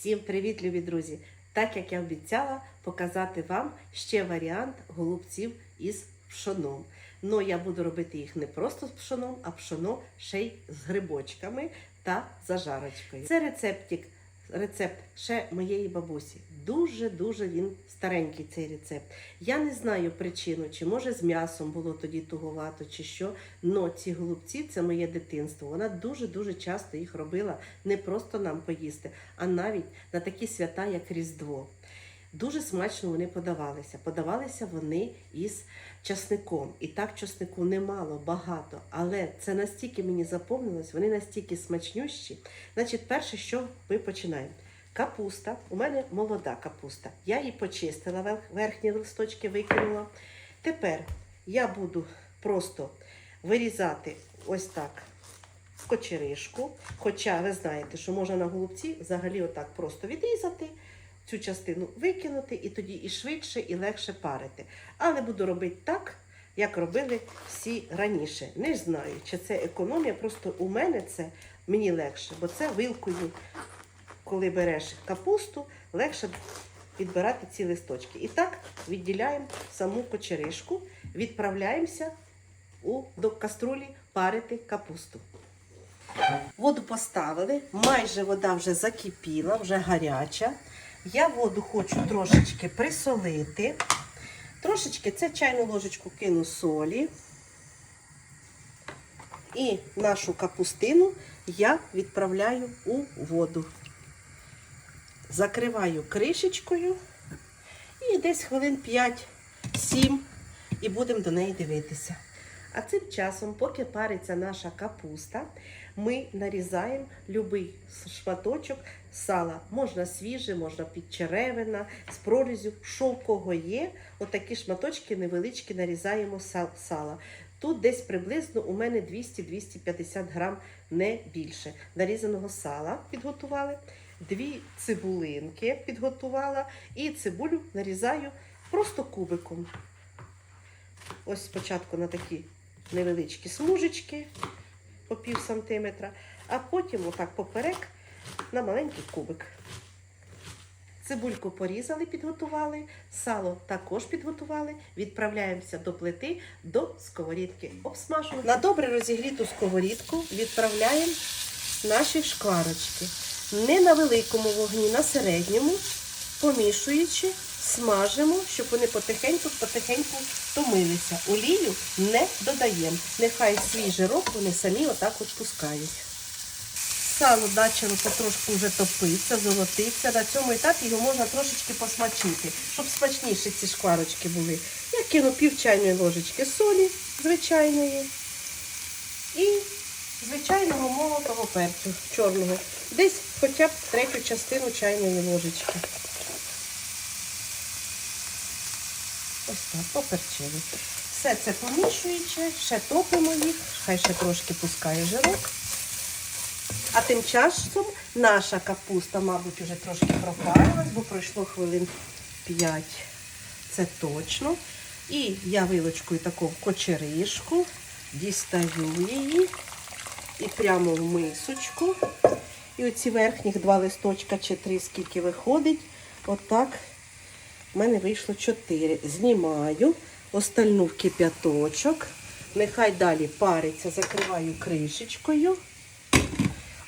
Всім привіт, любі друзі! Так як я обіцяла показати вам ще варіант голубців із пшоном. Ну я буду робити їх не просто з пшоном, а пшоно ще й з грибочками та зажарочкою. Це рецептик, рецепт ще моєї бабусі. Дуже-дуже він старенький цей рецепт. Я не знаю причину, чи може з м'ясом було тоді туговато, чи що. Но ці голубці це моє дитинство. Вона дуже-дуже часто їх робила не просто нам поїсти, а навіть на такі свята, як Різдво. Дуже смачно вони подавалися. Подавалися вони із часником. І так часнику немало, багато. Але це настільки мені заповнилось, вони настільки смачнющі. Значить, перше, що ми починаємо. Капуста, у мене молода капуста. Я її почистила, верхні листочки викинула. Тепер я буду просто вирізати ось так кочеришку. Хоча ви знаєте, що можна на голубці взагалі отак просто відрізати, цю частину викинути, і тоді і швидше, і легше парити. Але буду робити так, як робили всі раніше. Не знаю, чи це економія, просто у мене це мені легше, бо це вилкою, коли береш капусту, легше відбирати ці листочки. І так відділяємо саму кочеришку, відправляємося у, до каструлі парити капусту. Воду поставили, майже вода вже закипіла, вже гаряча. Я воду хочу трошечки присолити. Трошечки це чайну ложечку кину солі. І нашу капустину я відправляю у воду. Закриваю кришечкою і десь хвилин 5-7 і будемо до неї дивитися. А цим часом, поки париться наша капуста, ми нарізаємо будь-який шматочок сала. Можна свіже, можна підчеревина, з прорізю, що в кого є. Отакі шматочки невеличкі нарізаємо сала. Тут десь приблизно у мене 200-250 грам, не більше. Нарізаного сала підготували, дві цибулинки підготувала і цибулю нарізаю просто кубиком. Ось спочатку на такі невеличкі смужечки по пів сантиметра, а потім отак поперек на маленький кубик. Цибульку порізали, підготували, сало також підготували. Відправляємося до плити, до сковорідки. Обсмажувати. На добре розігріту сковорідку відправляємо наші шкварочки. Не на великому вогні, на середньому, помішуючи, смажимо, щоб вони потихеньку-потихеньку томилися. Олію не додаємо. Нехай свій жирок вони самі отак от пускають. Сало почало потрошку вже топитися, золотиться. На цьому етапі його можна трошечки посмачити, щоб смачніші ці шкварочки були. Я кину пів чайної ложечки солі звичайної і звичайного молотого перцю чорного. Десь хоча б третю частину чайної ложечки. Ось так, поперчили. Все це помішуючи, ще топимо їх, хай ще трошки пускає жирок. А тим часом наша капуста, мабуть, вже трошки пропарилась, бо пройшло хвилин 5. Це точно. І я вилочкою таку кочеришку, дістаю її і прямо в мисочку. І оці верхніх два листочка чи три, скільки виходить, отак в мене вийшло 4. Знімаю, остальну в кип'яточок. Нехай далі париться, закриваю кришечкою.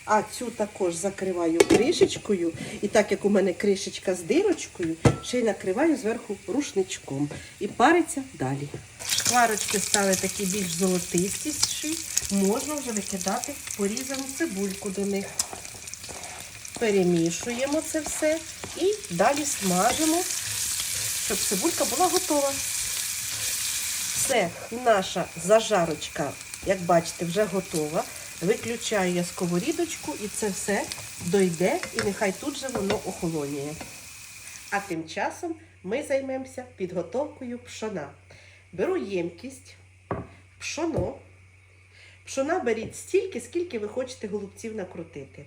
А цю також закриваю кришечкою. І так як у мене кришечка з дирочкою, ще й накриваю зверху рушничком. І париться далі. Шкварочки стали такі більш золотистіші. Можна вже викидати порізану цибульку до них. Перемішуємо це все і далі смажимо, щоб цибулька була готова. Все, наша зажарочка, як бачите, вже готова. Виключаю я сковорідочку і це все дойде, і нехай тут же воно охолоніє. А тим часом ми займемося підготовкою пшона. Беру ємкість, пшоно. Пшона беріть стільки, скільки ви хочете голубців накрутити.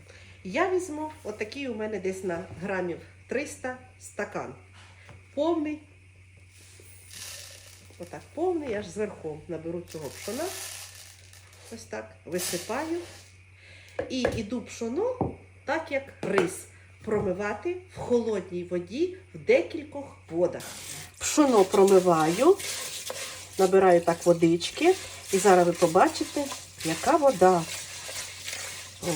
Я візьму, отакий у мене десь на грамів 300 стакан. Повний. Отак повний, я ж зверху наберу цього пшона. Ось так висипаю. І іду пшоно, так як рис. промивати в холодній воді в декількох водах. Пшоно промиваю, набираю так водички, і зараз ви побачите, яка вода. О,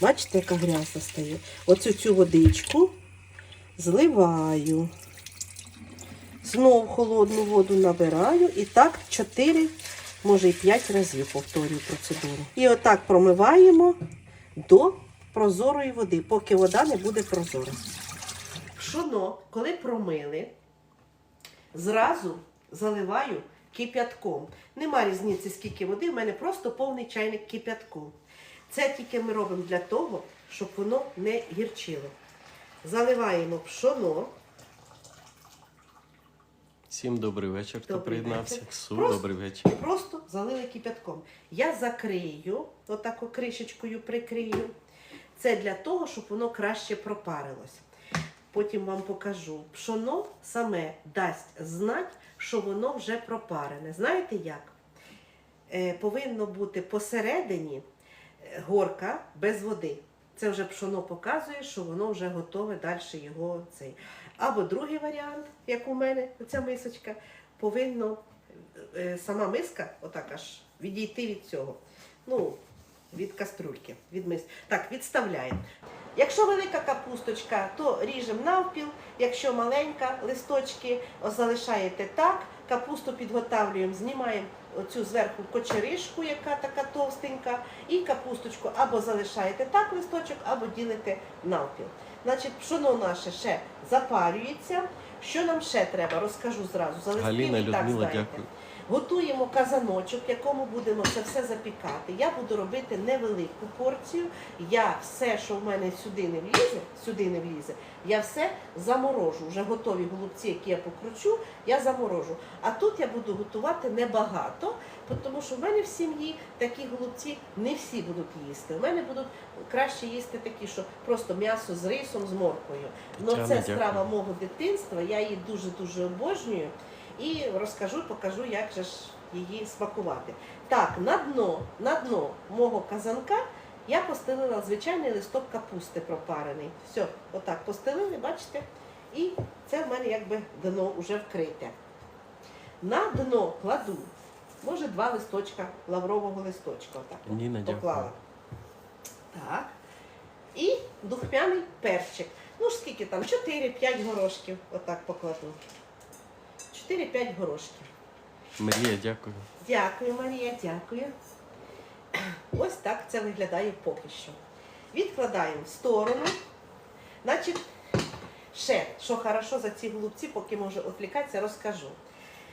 бачите, яка грязна стає. Оцю цю водичку зливаю. Знов холодну воду набираю і так 4, може і 5 разів повторюю процедуру. І отак промиваємо до прозорої води, поки вода не буде прозора. Пшоно, коли промили, зразу заливаю кип'ятком. Нема різниці, скільки води, в мене просто повний чайник кип'ятку. Це тільки ми робимо для того, щоб воно не гірчило. Заливаємо пшоно. Всім добрий вечір, хто Добрий приєднався. вечір. Су, Просто- добрий вечір. Просто залили кипятком. Я закрию, отако кришечкою прикрию. Це для того, щоб воно краще пропарилось. Потім вам покажу. Пшоно саме дасть знати, що воно вже пропарене. Знаєте як? Е, повинно бути посередині горка без води. Це вже пшоно показує, що воно вже готове далі його цей. Або другий варіант, як у мене, оця мисочка, повинно е, сама миска, отак аж відійти від цього. Ну, від каструльки, від мис. Так, відставляємо. Якщо велика капусточка, то ріжемо навпіл. Якщо маленька, листочки залишаєте так. Капусту підготавлюємо, знімаємо оцю зверху кочеришку, яка така товстенька, і капусточку або залишаєте так листочок, або ділите навпіл. Значить, пшоно наше ще запарюється. Що нам ще треба? Розкажу зразу. За Галіна, і так Людмила, знаєте. дякую. Готуємо казаночок, в якому будемо це все запікати. Я буду робити невелику порцію. Я все, що в мене сюди не влізе, сюди не влізе, я все заморожу. Вже готові голубці, які я покручу, я заморожу. А тут я буду готувати небагато, тому що в мене в сім'ї такі голубці не всі будуть їсти. У мене будуть краще їсти такі, що просто м'ясо з рисом, з морквою. Ну це страва мого дитинства. Я її дуже дуже обожнюю. І розкажу, покажу, як же ж її смакувати. Так, на дно, на дно мого казанка я постелила звичайний листок капусти пропарений. Все, отак постелили, бачите? І це в мене якби дно вже вкрите. На дно кладу, може, два листочка лаврового листочка. Отак Ніна, поклала. Так. І духмяний перчик. Ну ж скільки там? 4-5 горошків. Отак покладу. 4-5 горошків. Марія, дякую. Дякую, Марія, дякую. Ось так це виглядає поки що. Відкладаємо в сторону. Значить, ще, що хорошо за ці голубці, поки може відвлікатися, розкажу.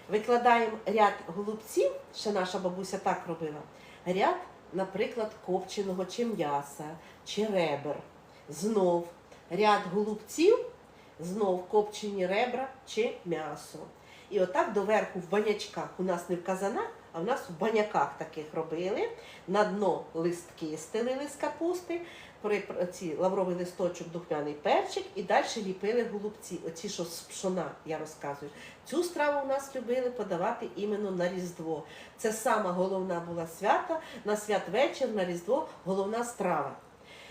Викладаємо ряд голубців, ще наша бабуся так робила. Ряд, наприклад, копченого чи м'яса, чи ребер. Знов ряд голубців, знов копчені ребра чи м'ясо. І отак доверху в банячках, у нас не в казанах, а в нас в баняках таких робили. На дно листки стелили з капусти, при ці лавровий листочок, духмяний перчик і далі ліпили голубці. Оці, що з пшона, я розказую. Цю страву у нас любили подавати іменно на Різдво. Це сама головна була свята, на святвечір, на Різдво головна страва.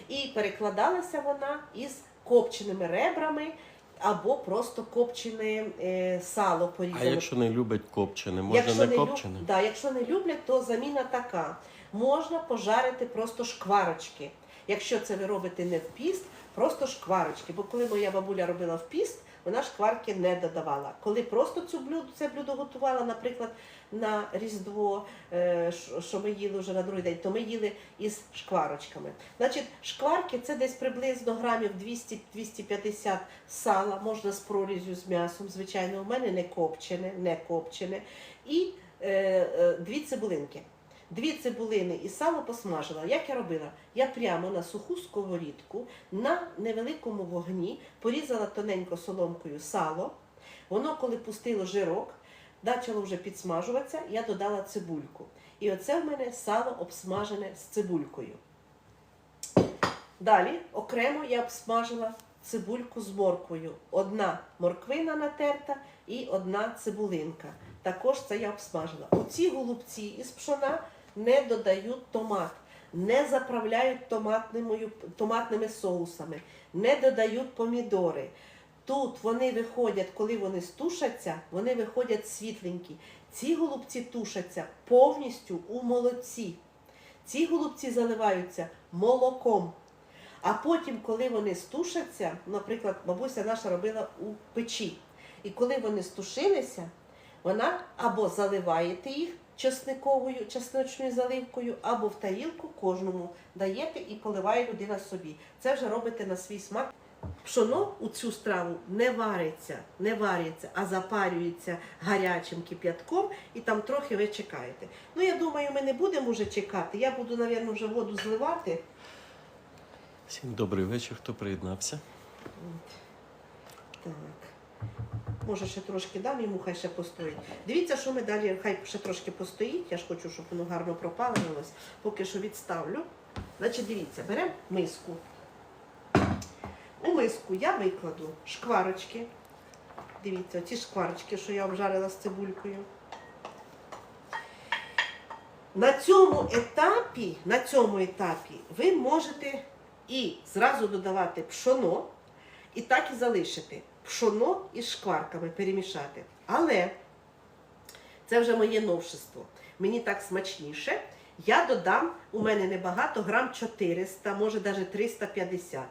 І перекладалася вона із копченими ребрами або просто копчене е, сало А порізане. якщо не люблять копчене, може не люб- копчене? да, якщо не люблять, то заміна така. Можна пожарити просто шкварочки. Якщо це ви робите не в піст, просто шкварочки. Бо коли моя бабуля робила в піст, вона шкварки не додавала. Коли просто цю блюдо, це блюдо готувала, наприклад, на Різдво, е, що- ми їли вже на другий день, то ми їли із шкварочками. Значить, шкварки це десь приблизно грамів 200-250 сала, можна з прорізю з м'ясом, звичайно, у мене не копчене, не копчене. І е, е, дві цибулинки. Дві цибулини і сало посмажила. Як я робила? Я прямо на суху сковорідку на невеликому вогні порізала тоненько соломкою сало. Воно, коли пустило жирок, почало вже підсмажуватися, я додала цибульку. І оце в мене сало обсмажене з цибулькою. Далі окремо я обсмажила цибульку з морквою. Одна морквина натерта і одна цибулинка. Також це я обсмажила. У ці голубці із пшона не додають томат. не заправляють томатними, томатними соусами, не додають помідори. Тут вони виходять, коли вони стушаться, вони виходять світленькі. Ці голубці тушаться повністю у молоці. Ці голубці заливаються молоком. А потім, коли вони стушаться, наприклад, бабуся наша робила у печі. І коли вони стушилися, вона або заливаєте їх чесниковою, чесночною заливкою, або в тарілку кожному даєте і поливає людина собі. Це вже робите на свій смак. Пшоно у цю страву не вариться, не вариться, а запарюється гарячим кип'ятком і там трохи ви чекаєте. Ну, я думаю, ми не будемо вже чекати. Я буду, мабуть, вже воду зливати. Всім добрий вечір, хто приєднався. Так. Може, ще трошки дам йому, хай ще постоїть. Дивіться, що ми далі, хай ще трошки постоїть. Я ж хочу, щоб воно гарно пропалилось. Поки що відставлю. Значить, дивіться, беремо миску. У миску я викладу шкварочки. Дивіться, ці шкварочки, що я обжарила з цибулькою. На цьому етапі, на цьому етапі ви можете і зразу додавати пшоно, і так і залишити. Пшоно із шкварками перемішати. Але це вже моє новшество. Мені так смачніше. Я додам, у мене небагато, грам 400, може навіть 350.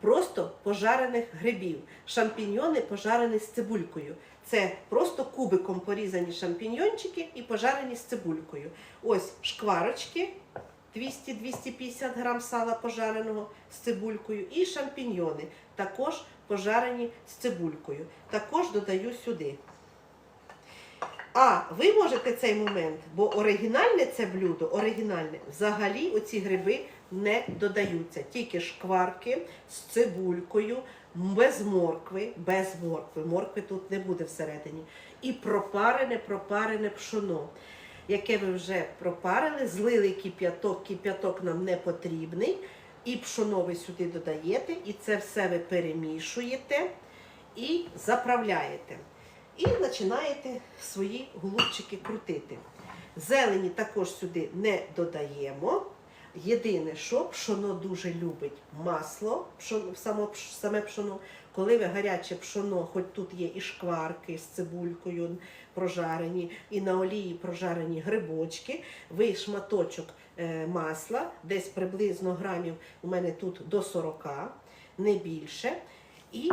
Просто пожарених грибів. Шампіньйони пожарені з цибулькою. Це просто кубиком порізані шампіньйончики і пожарені з цибулькою. Ось шкварочки 200-250 грам сала пожареного з цибулькою і шампіньйони також пожарені з цибулькою. Також додаю сюди. А ви можете цей момент, бо оригінальне це блюдо, оригінальне, взагалі оці гриби не додаються. Тільки шкварки з цибулькою, без моркви, без моркви. Моркви тут не буде всередині. І пропарене, пропарене пшоно, яке ви вже пропарили, злили кип'яток, кип'яток нам не потрібний. І пшоно ви сюди додаєте, і це все ви перемішуєте і заправляєте. І починаєте свої голубчики крутити. Зелені також сюди не додаємо. Єдине, що пшоно дуже любить масло, пшоно, само, саме пшоно. Коли ви гаряче пшоно, хоч тут є і шкварки з цибулькою прожарені, і на олії прожарені грибочки, ви шматочок масла, десь приблизно грамів у мене тут до 40, не більше, і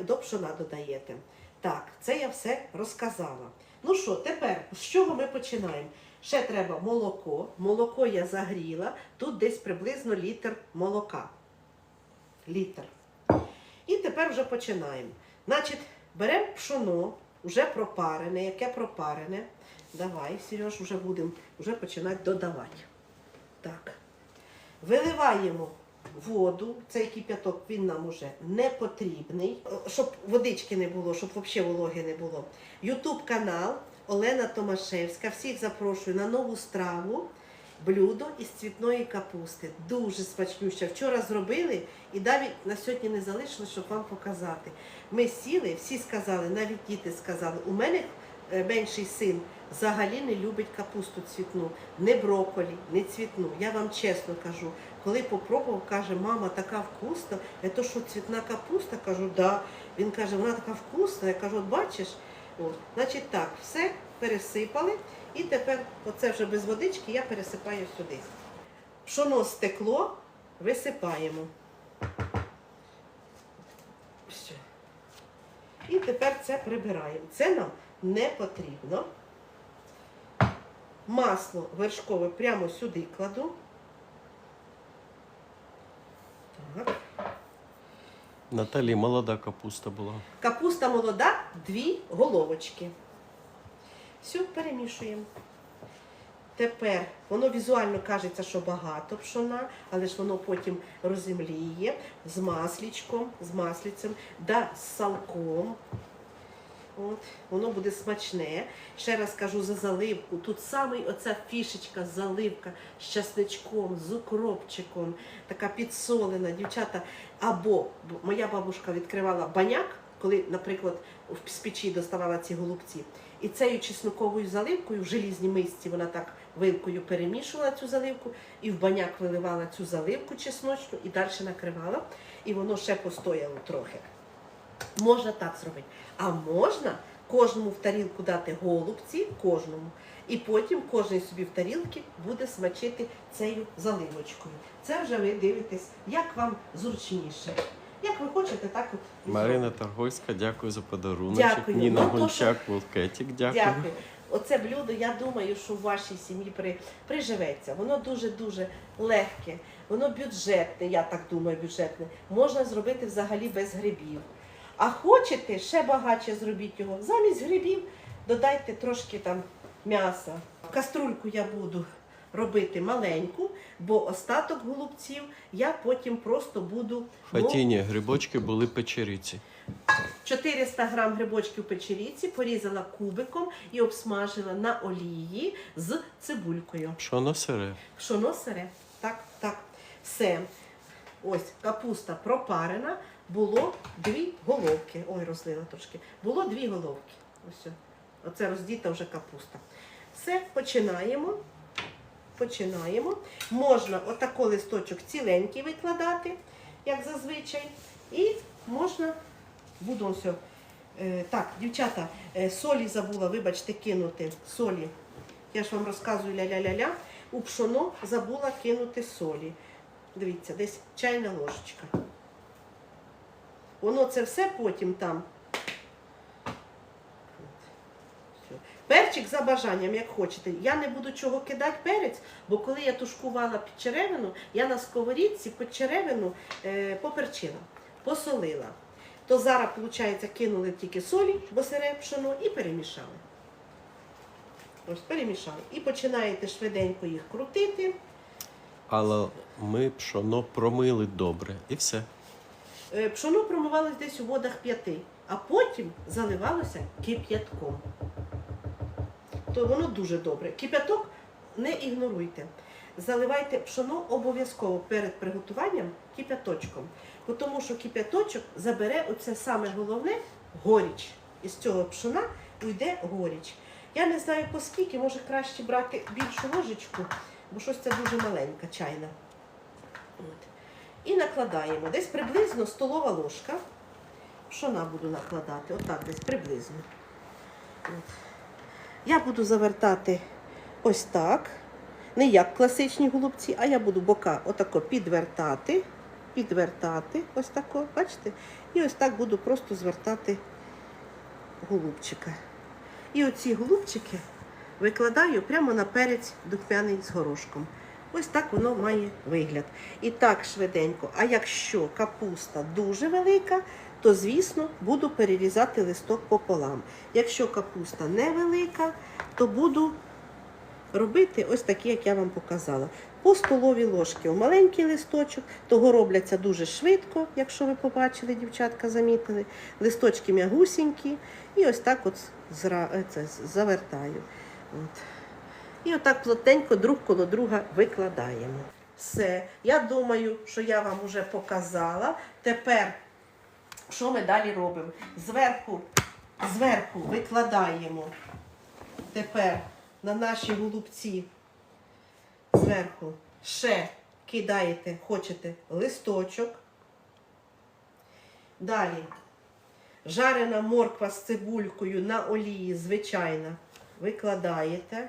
до пшона додаєте. Так, це я все розказала. Ну що, тепер з чого ми починаємо? Ще треба молоко. Молоко я загріла. Тут десь приблизно літр молока. Літр. І тепер вже починаємо. Значить, беремо пшоно, вже пропарене, яке пропарене. Давай, Сереж, вже будемо починати додавати. Так. Виливаємо воду, цей кип'яток він нам уже не потрібний, щоб водички не було, щоб взагалі вологи не було. Ютуб канал Олена Томашевська. Всіх запрошую на нову страву. Блюдо із цвітної капусти. Дуже смачнюще. Вчора зробили і навіть на сьогодні не залишилось, щоб вам показати. Ми сіли, всі сказали, навіть діти сказали, у мене е, менший син взагалі не любить капусту цвітну, не броколі, не цвітну. Я вам чесно кажу, коли попробував, каже, мама, така вкусна, я то що цвітна капуста? Кажу, да. Він каже, вона така вкусна. Я кажу, от бачиш, От. значить так, все пересипали. І тепер, оце вже без водички, я пересипаю сюди. Пшоно стекло, висипаємо. І тепер це прибираємо. Це нам не потрібно. Масло вершкове прямо сюди кладу. Так. Наталі молода капуста була. Капуста молода, дві головочки. Все, перемішуємо. Тепер воно візуально кажеться, що багато пшона, але ж воно потім розімліє з маслічком, з маслицем, да, з салком. От, воно буде смачне. Ще раз кажу за заливку. Тут саме оця фішечка, заливка з часничком, з укропчиком, така підсолена, дівчата. Або моя бабушка відкривала баняк, коли, наприклад, в- печі доставала ці голубці. І цією чесноковою заливкою в желізній мисці вона так вилкою перемішувала цю заливку і в баняк виливала цю заливку чесночну і далі накривала, і воно ще постояло трохи. Можна так зробити. А можна кожному в тарілку дати голубці, кожному, і потім кожен собі в тарілці буде смачити цією заливочкою. Це вже ви дивитесь, як вам зручніше. Як ви хочете, так от. Марина Таргойська, дякую за подарунок. Дякую. Ніна Ну, то, Волкетік, дякую. Дякую. Оце блюдо, я думаю, що в вашій сім'ї при, приживеться. Воно дуже-дуже легке, воно бюджетне, я так думаю, бюджетне. Можна зробити взагалі без грибів. А хочете, ще багатше зробіть його. Замість грибів додайте трошки там м'яса. Каструльку я буду робити маленьку, бо остаток голубців я потім просто буду ну, Фатіні, грибочки були печеріці. 400 грам грибочків печеріці порізала кубиком і обсмажила на олії з цибулькою. Пшоно сире. Пшоно сире. Так, так. Все. Ось капуста пропарена. Було дві головки. Ой, розлила трошки. Було дві головки. Ось. Оце роздіта вже капуста. Все, починаємо. Починаємо. Можна отако листочок ціленький викладати, як зазвичай. І можна буду ось. Е, так, дівчата, е, солі забула, вибачте, кинути. Солі. Я ж вам розказую ля-ля-ля-ля. У пшоно забула кинути солі. Дивіться, десь чайна ложечка. Воно це все потім там. Перчик за бажанням, як хочете. Я не буду чого кидати перець, бо коли я тушкувала під черевину, я на сковорідці під черевину е, поперчила, посолила. То зараз, виходить, кинули тільки солі, бо сире і перемішали. Ось перемішали. І починаєте швиденько їх крутити. Але ми пшоно промили добре. І все. Е, Пшоно промивалось десь у водах п'яти, а потім заливалося кип'ятком. То воно дуже добре. Кип'яток не ігноруйте. Заливайте пшоно обов'язково перед приготуванням кип'яточком. Тому що кип'яточок забере оце саме головне горіч. Із цього пшона уйде горіч. Я не знаю по скільки, може краще брати більшу ложечку, бо щось це дуже маленька чайна. От. І накладаємо. Десь приблизно столова ложка. Пшона буду накладати, отак десь приблизно. От. Я буду завертати ось так. Не як класичні голубці, а я буду бока отако підвертати, підвертати, ось тако, бачите? І ось так буду просто звертати голубчика. І оці голубчики викладаю прямо на перець духмяний з горошком. Ось так воно має вигляд. І так швиденько. А якщо капуста дуже велика, то, звісно, буду перерізати листок пополам. Якщо капуста невелика, то буду робити ось такі, як я вам показала. По столовій ложки в маленький листочок, того робляться дуже швидко, якщо ви побачили, дівчатка замітили. Листочки м'ягусінькі. І ось так от завертаю. От. І отак плотненько друг коло друга викладаємо. Все. Я думаю, що я вам вже показала. Тепер, що ми далі робимо? Зверху, зверху викладаємо тепер на наші голубці. Зверху ще кидаєте, хочете, листочок. Далі жарена морква з цибулькою на олії, звичайно, викладаєте.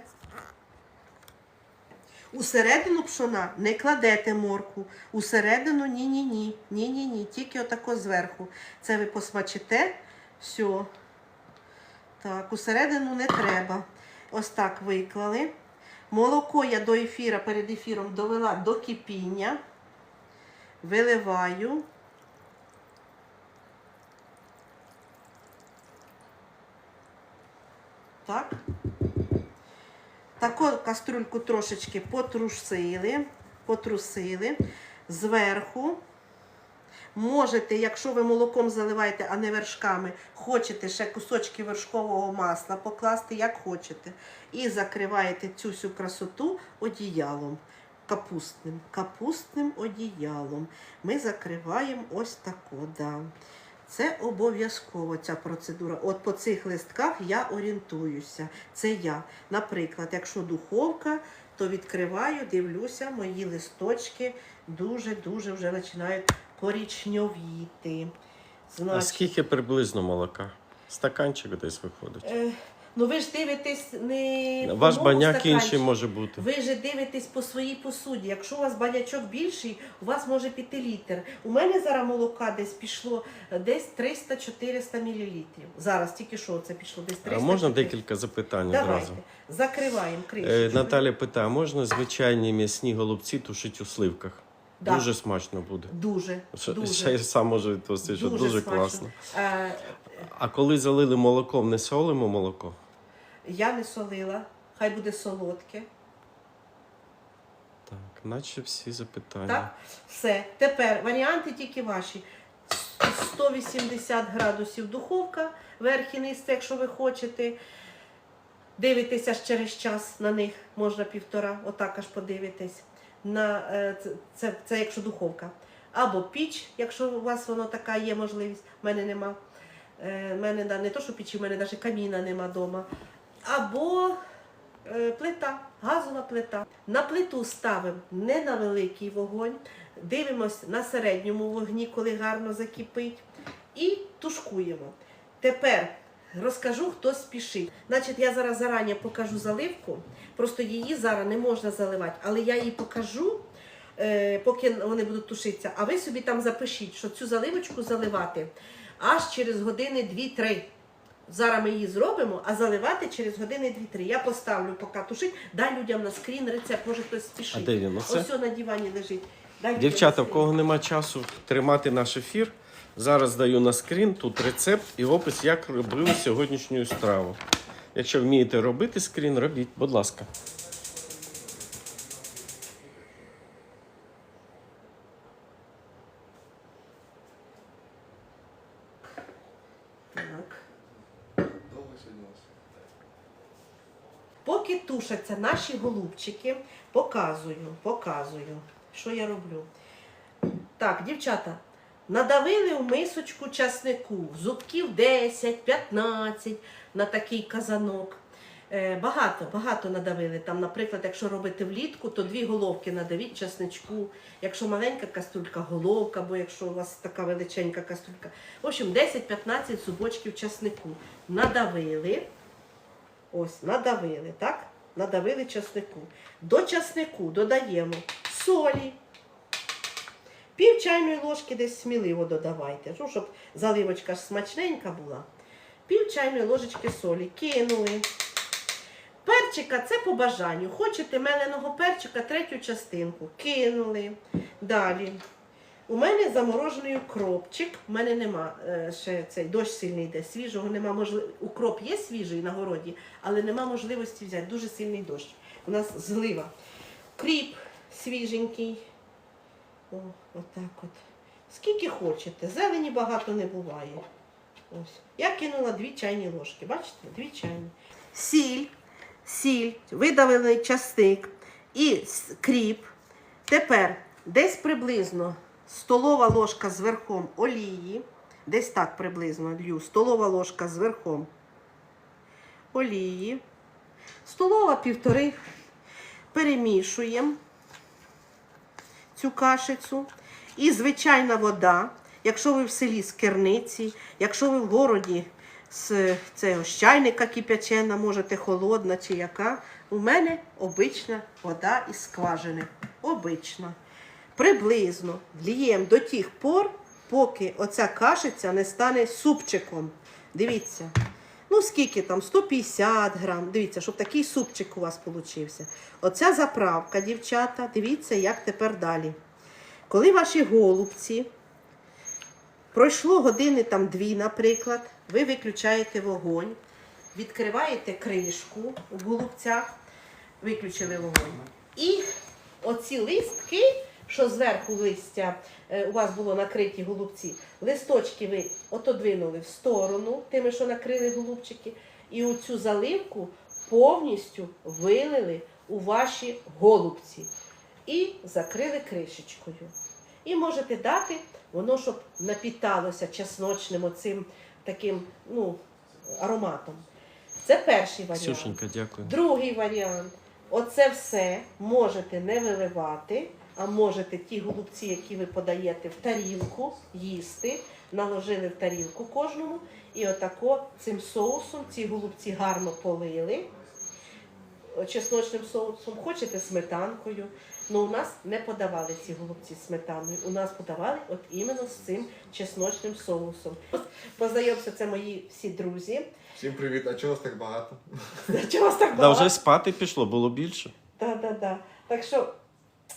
Усередину пшона не кладете моркву. Усередину ні-ні-ні. Ні-ні-ні. Тільки отако зверху. Це ви посмачите. Все. Так, усередину не треба. Ось так виклали. Молоко я до ефіра перед ефіром довела до кипіння. Виливаю. Так. Таку каструльку трошечки потрусили, потрусили. Зверху. Можете, якщо ви молоком заливаєте, а не вершками, хочете ще кусочки вершкового масла покласти, як хочете. І закриваєте цю всю красоту одіялом. Капустним, капустним одіялом. Ми закриваємо ось тако, да. Це обов'язково ця процедура. От по цих листках я орієнтуюся. Це я. Наприклад, якщо духовка, то відкриваю, дивлюся, мої листочки дуже-дуже вже починають корічньовіти. А скільки приблизно молока? Стаканчик десь виходить. е, ну ви ж дивитесь не по Ваш баняк інший може бути. Ви ж дивитесь по своїй посуді. Якщо у вас банячок більший, у вас може піти літр. У мене зараз молока десь пішло е, десь 300-400 мл. Зараз тільки що це пішло десь 300 А можна декілька запитань Давайте. одразу? Закриваємо Е, кришечку. Наталя питає, можна звичайні м'ясні голубці тушити у сливках? Да. Дуже смачно буде. Дуже, дуже, Ще й сам можу відповісти, що дуже, смачно. класно. Е, А коли залили молоком, не солимо молоко? Я не солила, хай буде солодке. Так, наче всі запитання. Так, все. Тепер варіанти тільки ваші. 180 градусів духовка, верх і низ, якщо ви хочете. Дивитеся ж через час на них, можна півтора, отак аж подивитись. На, е, це, це, це якщо духовка. Або піч, якщо у вас воно така є можливість, в мене нема. Е, мене не то, що печі, в мене навіть каміна нема вдома. Або е, плита, газова плита. На плиту ставимо не на великий вогонь, дивимося на середньому вогні, коли гарно закипить, і тушкуємо. Тепер розкажу, хто спішить. Значить, я зараз зарані покажу заливку, просто її зараз не можна заливати, але я її покажу. е, Поки вони будуть тушитися, а ви собі там запишіть, що цю заливочку заливати аж через години 2-3. Зараз ми її зробимо, а заливати через години 2-3. Я поставлю, поки тушить, дай людям на скрін рецепт, може хтось спішить. А де він? Оце? Ось на дивані лежить. Дай Дівчата, в кого нема часу тримати наш ефір, зараз даю на скрін тут рецепт і опис, як робили сьогоднішню страву. Якщо вмієте робити скрін, робіть, будь ласка. Так. Довго сьогодні у вас? Поки тушаться наші голубчики, показую, показую, що я роблю. Так, дівчата, надавили в мисочку часнику, зубків 10-15 на такий казанок. Е, Багато, багато надавили. Там, наприклад, якщо робите влітку, то дві головки надавіть часничку. Якщо маленька каструлька, головка, або якщо у вас така величенька каструлька. В общем, 10-15 зубочків часнику. Надавили. Ось, надавили, так? Надавили часнику. До часнику додаємо солі. Пів чайної ложки десь сміливо додавайте, ну, щоб заливочка смачненька була. Пів чайної ложечки солі кинули. Перчика це по бажанню. Хочете меленого перчика, третю частинку. Кинули. Далі. У мене заморожений укропчик. У мене нема е, ще цей дощ сильний йде. Свіжого нема можливо. Укроп є свіжий на городі, але нема можливості взяти. Дуже сильний дощ. У нас злива. Кріп свіженький. О, отак от. Скільки хочете. Зелені багато не буває. Ось. Я кинула дві чайні ложки. Бачите? Дві чайні. Сіль, сіль, видавлений часник і кріп. Тепер десь приблизно столова ложка з верхом олії. Десь так приблизно лью. Столова ложка з верхом олії. Столова півтори. Перемішуємо цю кашицю. І звичайна вода. Якщо ви в селі з керниці, якщо ви в городі з цього чайника кипячена, можете холодна чи яка. У мене обична вода із скважини. Обична. Приблизно вліємо до тих пор, поки оця кашиця не стане супчиком. Дивіться. Ну, скільки там? 150 грам. Дивіться, щоб такий супчик у вас получився. Оця заправка, дівчата, дивіться, як тепер далі. Коли ваші голубці пройшло години там дві, наприклад, ви виключаєте вогонь, відкриваєте кришку в голубцях, виключили вогонь. І оці листки, що зверху листя е, у вас було накриті голубці, листочки ви отодвинули в сторону, тими, що накрили голубчики, і оцю заливку повністю вилили у ваші голубці і закрили кришечкою. І можете дати, воно щоб напіталося чесночним оцим таким ну, ароматом. Це перший варіант. Ксюшенька, дякую. Другий варіант. Оце все можете не виливати, а можете ті голубці, які ви подаєте в тарілку, їсти, наложили в тарілку кожному. І отако цим соусом ці голубці гарно полили чесночним соусом, хочете сметанкою. Ну, у нас не подавали ці голубці з сметаною. У нас подавали от іменно з цим чесночним соусом. Познайомся, це мої всі друзі. Всім привіт, а чого вас так багато? Чого вас так Да багато? вже спати пішло, було більше. Да, да, да. Так що,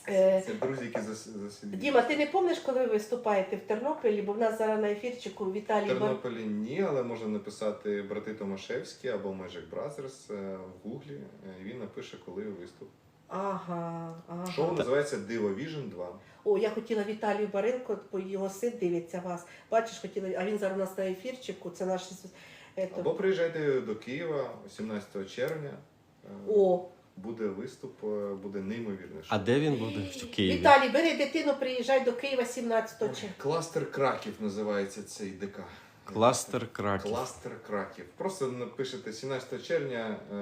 е, Це друзі, які зас- засідали. Діма, ти не пам'ятаєш, коли ви виступаєте в Тернополі, бо в нас зараз на ефірчику В Віталій Бар... Тернополі ні, але можна написати брати Томашевські або Magic Brothers е, в гуглі. е, і Він напише, коли виступ. Ага, ага. Шоу називається Диво Vision 2. О, я хотіла Віталію Барилко, бо його син дивиться вас. Бачиш, хотіла, а він зараз у нас на ефірчику, це наш. е, то- Або приїжджайте до Києва 17 червня. Е, О, Буде виступ, е, буде неймовірний А де він буде? В Києві. Віталій, бери дитину, приїжджай до Києва 17 червня. Кластер Краків називається цей ДК. Кластер Краків. Кластер Краків. Просто напишете 17 червня е,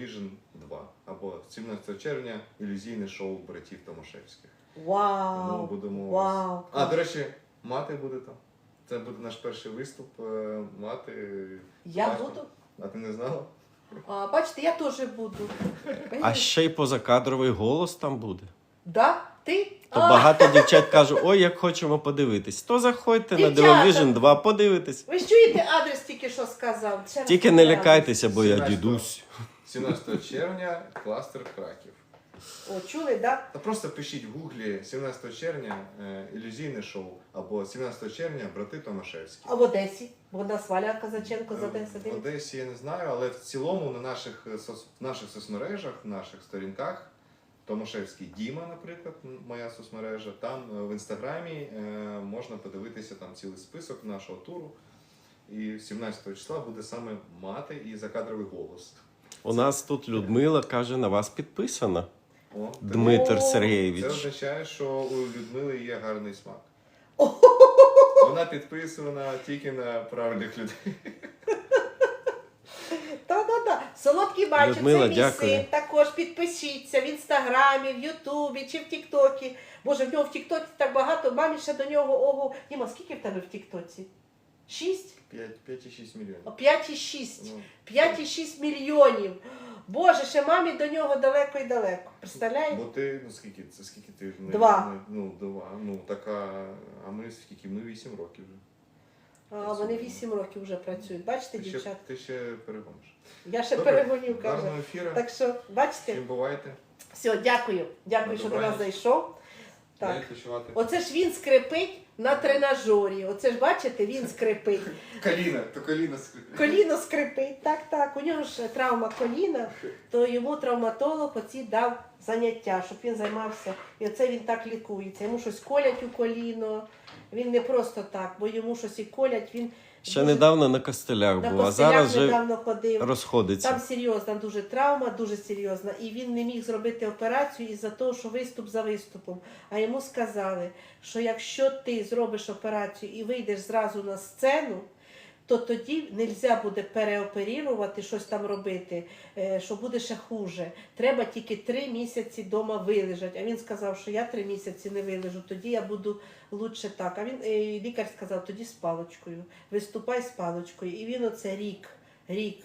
Vision 2 або 17 червня ілюзійне шоу братів Томашевських. Тому Вау! будемо Вау! вас- А, до речі, мати буде там. Це буде наш перший виступ. е, Мати. Я Бачите? буду. А ти не знала? А, бачите, я теж буду. А ще й позакадровий голос там буде. Да? Ти? То А, багато дівчат кажуть, ой, як хочемо подивитись. То заходьте на Дівчата! Division 2, подивитись. Ви ж чуєте адрес тільки що сказав? Ще раз Тільки не лякайтеся, бо я дідусь. 17 червня кластер Краків. О, чули, да? Та просто пишіть в гуглі 17 червня е, ілюзійне шоу або 17 червня брати Томашевські. А в Одесі? Бо в нас Валя Казаченко з Е, Одеси В. Одесі я не знаю, але в цілому на наших, е, соц... в наших соцмережах, в наших сторінках, Томашевський Діма, наприклад, моя соцмережа, там е, в інстаграмі е, можна подивитися там цілий список нашого туру. І 17 числа буде саме мати і закадровий голос. У нас тут Людмила каже, на вас підписана. О, Дмитр О, Це означає, що у Людмили є гарний смак. Вона підписана тільки на правильних людей. Солодкий бачив, Людмила, це мій дякую. син. Також підпишіться в інстаграмі, в Ютубі чи в Тіктокі. Боже, в нього в Тіктоці так багато. Мамі ще до нього ого. Діма, скільки в тебе в Тіктоці? Шість? 5,6 мільйонів. П'ять і шість. Ну, П'ять і шість мільйонів. Боже, ще мамі до нього далеко і далеко. Представляєте? Бо ти, ну скільки, це скільки ти не, Два. не- ну, два. Ну така, а ми скільки? Ми 8 років вже. А вони вісім років вже працюють. Бачите, Ти ще, дівчат? ти ще перегониш. Я ще Добре, перегоню, каже. Гарного ефіру. Так що, бачите, Всім бувайте. все, дякую. Дякую, На що до нас добраніч. зайшов. Так. Відпочивати. Оце ж він скрипить на тренажері. Оце ж бачите, він скрипить. Коліна, то коліна скрипить. Коліно скрипить. Так, так. У нього ж травма коліна, то йому травматолог оці дав заняття, щоб він займався. І оце він так лікується. Йому щось колять у коліно. Він не просто так, бо йому щось і колять. Він Ще дуже- недавно на костелях на був, а зараз вже недавно ходив. розходиться. Там серйозна дуже травма, дуже серйозна. І він не міг зробити операцію із-за того, що виступ за виступом. А йому сказали, що якщо ти зробиш операцію і вийдеш зразу на сцену, то тоді не можна буде переоперувати, щось там робити, е, що буде ще хуже. Треба тільки три місяці вдома вилежати. А він сказав, що я три місяці не вилежу, тоді я буду лучше так. А він е, лікар сказав, тоді з паличкою. Виступай з паличкою. І він оце рік, рік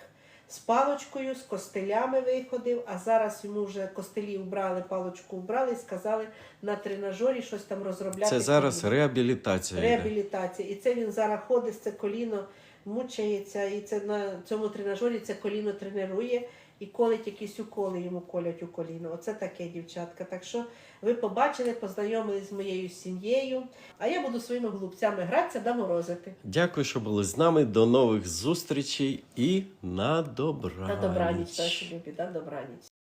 з паличкою, з костелями виходив, а зараз йому вже костелі убрали, паличку убрали і сказали на тренажері щось там розробляти. Це зараз реабілітація. реабілітація. І це він зараз ходить, це коліно мучається, і це на цьому тренажері це коліно тренує. І колить якісь уколи йому колять у коліно. Оце таке, дівчатка. Так що ви побачили, познайомились з моєю сім'єю. А я буду своїми голубцями гратися да морозити. Дякую, що були з нами. До нових зустрічей і на добраніч. На добраніч, наші любі, да, добраніч.